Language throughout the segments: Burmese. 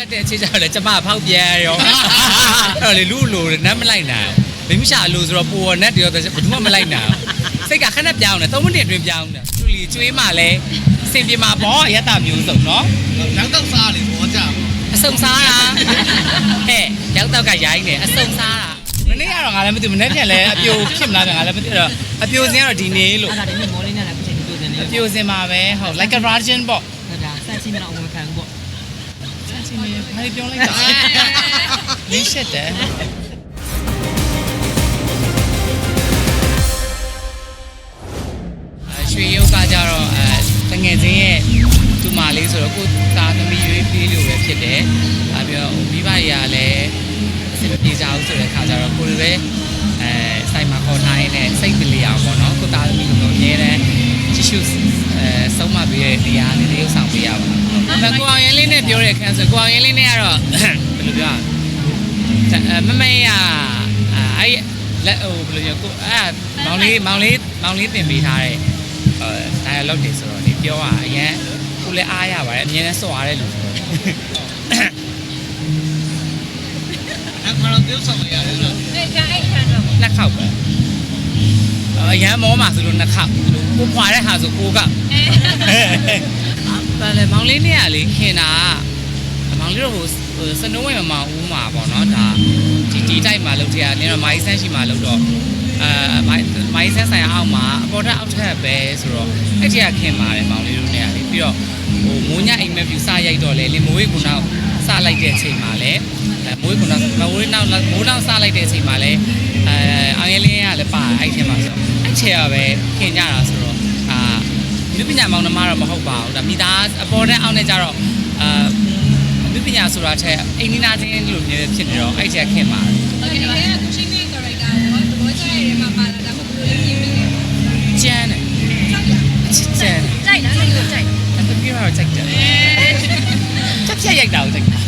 လက်တဲ့အခြေချတော့လေကျမဖောက်ပြန်ရောအဲ့တော့လေလူလိုနမ်းမလိုက်နိုင်ဘူးမိမရှာအလိုဆိုတော့ပိုနဲ့တရောဘယ်သူမှမလိုက်နိုင်ဘူးစိတ်ကခဏပြောင်းတယ်3မိနစ်အတွင်းပြောင်းတယ်သူလီကျွေးမှလဲစင်ပြေမှာပေါ့အရတမျိုးစုံနော်နောက်တော့စားလေဘောကြပါအစုံစားတာဟဲ့ရောက်တော့ကရိုင်းတယ်အစုံစားတာမနေ့ကတော့ငါလည်းမသိဘူးမနေ့ပြန်လဲအပြိုဖြစ်မလားငါလည်းမသိတော့အပြိုစင်းကတော့ဒီနေ့လို့အဲ့ဒါတည်းမော်လေးနဲ့လည်းပြည့်စုံနေတယ်အပြိုစင်းမှာပဲဟုတ် like a virgin ပေါ့ဟုတ်ဒါစက်ချင်းမတော့ဝန်ခံဘူးပေါ့စ မ်းစီမင်းဘာပြောလိုက်တာလင်းရှက်တယ်အရွှေရုပ်ကကြတော့အဲတငယ်ချင်းရဲ့သူမလေးဆိုတော့ကိုသားသမီးရွေးပြေးလို့ပဲဖြစ်တယ်။အဲပြီးတော့မိဘတွေကလည်းအဆင်မပြေကြဘူးဆိုတဲ့ခါကျတော့ကိုယ်လည်းပဲအဲစိုက်မှာခေါ်ထားရင်းနဲ့စိတ်မလျောင်ပေါ့နော်ကိုသားသမီးတို့အများနဲ့ကြည့်ရှုအဲဆုံးမပေးတဲ့တရားလေးတွေဆောင်ပေးရပါမယ်။ကိုအောင်ရင်လေးနဲ့ ပြောတဲ့ခန်းဆိုကိုအောင်ရင်လေးနဲ့ကတော့ဘယ်လိုပြောရလဲမမေရအဲ့လက်ဟိုဘယ်လိုပြောကိုအဲ့မောင်လေးမောင်လေးမောင်လေးတင်ပေးထားတဲ့အဲ dialogue တွေဆိုတော့ဒီပြောရအရင်ကိုလည်းအားရပါတယ်အမြင်နဲ့စော့ရတဲ့လူဆိုတော့အဲ့ခါတော့ပြုတ်ဆောင်ရတယ်လို့နှစ်ခေါက်ပဲအရင်မောမှာဆိုလို့နှစ်ခေါက်ကိုခွာတဲ့ဟာဆိုကိုက ဘာလဲမောင်လေးနဲ့ကလေခင်တာကမောင်လေးတို့ဟိုစနိုးဝဲမမောင်ဦးမှာပေါ့နော်ဒါဒီဒီတိုက်မှာလုပ်ကြရနေတော့မိုင်းဆန်းရှိမှာလုပ်တော့အဲမိုင်းမိုင်းဆန်းဆိုင်အောက်မှာအပေါ်ထက်အောက်ထက်ပဲဆိုတော့အဲ့ဒီကခင်ပါတယ်မောင်လေးတို့နဲ့ကလေပြီးတော့ဟိုမိုးညအိမ်မက်ဖြူစရိုက်တော့လေလင်မိုးဝေးကနောက်စလိုက်တဲ့အချိန်မှာလေအဲမိုးဝေးကနောက်မိုးဝေးနောက်မိုးနောက်စလိုက်တဲ့အချိန်မှာလေအဲအောင်ရလင်းကလည်းပါအဲ့ထဲမှာဆိုအဲ့ချေကပဲခင်ကြတာဆိုတော့ အာလူပညာမောင်နှမတော့မဟုတ်ပါဘူးဒါမိသားအပေါ်နဲ့အောက်နဲ့ကြတော့အာလူပညာဆိုတာထက်အိမ်နီးနားချင်းလိုမျိုးဖြစ်နေတော့အဲ့ချေခင်ပါတယ်ကျန်းတယ်အချစ်ကျန်းတယ်အဲ့ဒါပြောတော့ကြိုက်တယ်ချက်ပြက်ရိုက်တာကိုကြိုက်တယ်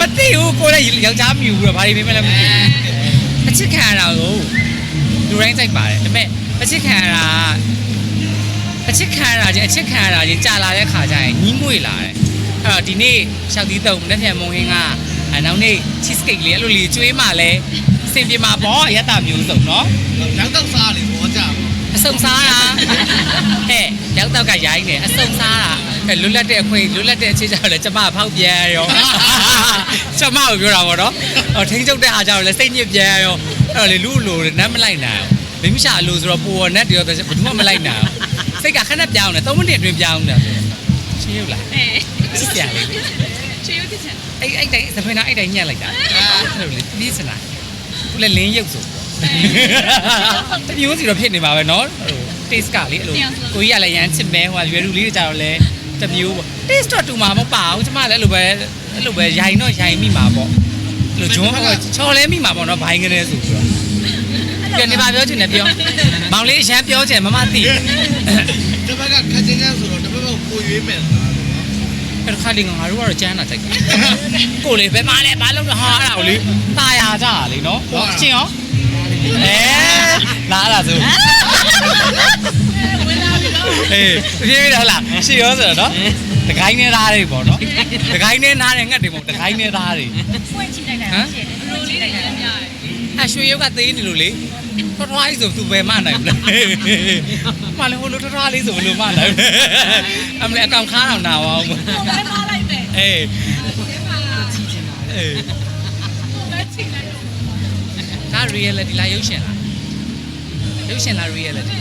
မသိဘူးကိုလည်းယောက်ျားမြူဘူးတော့ဘာတွေမင်းမလဲမသိဘူးအချစ်ခံရတာကိုလူတိုင်းကြိုက်ပါတယ်ဒါပေမဲ့ အချစ်ခံရတာအချစ်ခံရတာချင်းအချစ်ခံရတာချင်းကြာလာတဲ့ခါကျရင်ညီးငွေလာတယ်အဲ့တော့ဒီနေ့ရှောက်သီးတုံမနေ့ပြန်မုံဟင်းကအနောက်နေ့ cheese cake လေးအဲ့လိုလေးကျွေးမှလဲစင်ပြေမှာပေါ့အရတမျိုးစုံနော်နောက်တော့စားလေဘောကြပါအစုံစားတာဟဲ့ရောက်တော့ကရိုင်းတယ်အစုံစားတာအဲလွတ်လပ်တဲ့အခွင့်လွတ်လပ်တဲ့အခြေချတော့လေကျမဖောက်ပြန်ရောကျမကိုပြောတာပေါ့နော်ဟောထိန်းချုပ်တဲ့အားကြောင့်လေစိတ်ညစ်ပြန်ရောအဲ့တော့လေလူလိုနမ်းမလိုက်နိုင်ဘူး မိမရှာအလိုဆိုတော့ပိုရနဲ့တရောဘယ်သူမှမလိုက်နိုင်ဘူးစိတ်ကခဏပြောင်းတယ်3မိနစ်အတွင်းပြောင်းတယ်ရှင်းရုပ်လားချစ်ပြန်လေအဲ့အဲ့တိုင်းသဖင်နာအဲ့တိုင်းညက်လိုက်တာအဲ့လိုလေပြီးစနာခုလေလင်းရုပ်ဆိုတမျိုးစီတော့ဖြစ်နေပါပဲเนาะ taste ကလေအဲ့လိုကိုကြီးကလည်းရမ်းချစ်မဲဟိုရွယ်လူလေးတွေကြတော့လဲတမျိုးပေါ့ taste တော့တူမှာမဟုတ်ပါဘူးကျမလည်းအဲ့လိုပဲအဲ့လိုပဲရိုင်တော့ရိုင်မိမှာပေါ့အဲ့လိုဂျွန်းဟောချော်လဲမိမှာပေါ့နော်ဘိုင်းကနေဆိုပြီးတော့ ပြန်နေပါပြောချင်တယ်ပြောမောင်လေးအရန်ပြောချင်မမသိ ဒီဘက်ကခက်ချင်းကဆိုတော့ဒီဘက်ကကိုရွေးမယ်လား အဲ့ခါလေးငါတို့ကတော့ကျန်းတာကြိုက်တယ်ကိုလေဘယ်မှာလဲဘာလို့လဲဟာအဲ့ဒါကိုလေตายရကြတာလေနော်ချင်းရောအဲလာလာဆိုအေးပြေးပြီလားလားရှီရောဆိုတော့နော်တကိုင်းနေသားတွေပေါ့နော်တကိုင်းနေသားတွေငတ်တွေမဟုတ်တကိုင်းနေသားတွေ အရွှေရုပ်ကသေးနေလို့လေထွားထွားလေးဆိုသူပဲမနိုင်ဘူးလားမလည်းဟိုလိုထွားထွားလေးဆိုဘယ်လိုမနိုင်ဘူးအမလေးအကောင်ခါအောင်နာအောင်အေးချီချင်တာအေးဒါ reality လားရုပ်ရှင်လားရုပ်ရှင်လား reality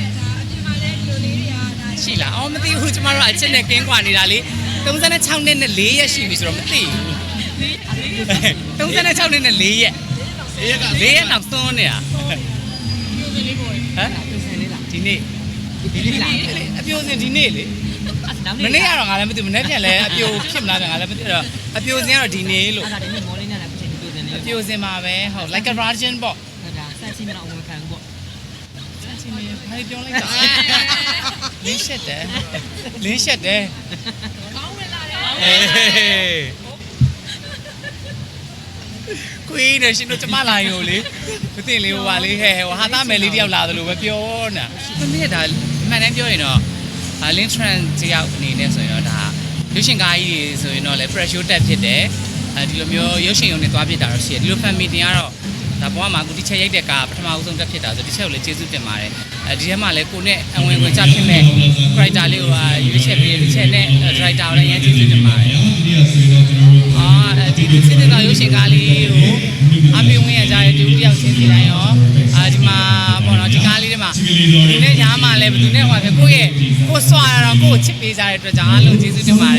ရှိလားအော်မသိဘူးကျမတို့အချက်နဲ့ကင်းကွာနေတာလေ36နှစ်နဲ့4ရက်ရှိပြီဆိုတော့မသိဘူး36နှစ်နဲ့4ရက် အေးက4ရက်နောက်သွန်းနေတာဟမ်ပြင်ဆင်လေးလားဒီနေ့ဒီလေးလားအပြိုစင်ဒီနေ့လေမနေ့ကတော့ငါလည်းမသိဘူးမနေ့ပြန်လဲအပြိုဖြစ်မလားငါလည်းမသိတော့အပြိုစင်ကတော့ဒီနေ့လို့အဲ့ဒါတည်းမော်လေးနဲ့လည်းပြည့်စုံနေတယ်အပြိုစင်မှာပဲဟုတ် like a virgin ပေါ့ဟုတ်ဒါစက်ချင်းမတော့ဝန်ခံဘူးပေါ့စမ်းစီမင်းဘာပြောလိုက်တာလင်းရှက်တယ်လင်းရှက်တယ်ကောင်းဝင်လာတယ် ကိုင်းနေရှင်တို့ကျမလာရင်ကိုလေမသိလေဟိုပါလေဟဲ့ဟိုဟာသားမယ်လေးတယောက်လာသလိုပဲပြောနေတာမင်းကဒါမှန်တမ်းပြောရင်တော့အလင်းထရန်တယောက်အနေနဲ့ဆိုရင်တော့ဒါရုပ်ရှင်ကားကြီးတွေဆိုရင်တော့လေ pressure တက်ဖြစ်တယ်အဲဒီလိုမျိုးရုပ်ရှင်ရုံနဲ့သွားဖြစ်တာတော့ရှိတယ်ဒီလို fan meeting ကတော့ ဒါဘဝမှာအခုဒီချက်ရိုက်တဲ့ကားပထမအဆုံးတက်ဖြစ်တာဆိုဒီချက်ကိုလည်းကျေးဇူးတင်ပါတယ်အဲဒီထဲမှာလည်းကိုနဲ့အဝင်ဝင်ချဖြစ်မဲ့ character လေးကိုရွေးချက်ပေးရွေးချက်နဲ့ director ကိုလည်းရမ်းကျေးဇူးတင်ပါတယ်အာဒီဒီစစ်တဲ့ရုပ်ရှင်ကားလေးကိုအမေဝင်ရကြတဲ့တူတယောက်ချင်းစီတိုင်းရောအာဒီမှာပေါ့နော်ဒီကားလေးတွေမှာဒီနဲ့ညားမှာလည်းဘယ်သူနဲ့ဟိုပါပဲကိုယ့်ရဲ့ကိုယ်စွာရတော့ကိုယ့်ကိုချစ်ပေးကြတဲ့အတွက်ကြောင့်အားလုံးကျေးဇူးတင်ပါတယ်လို့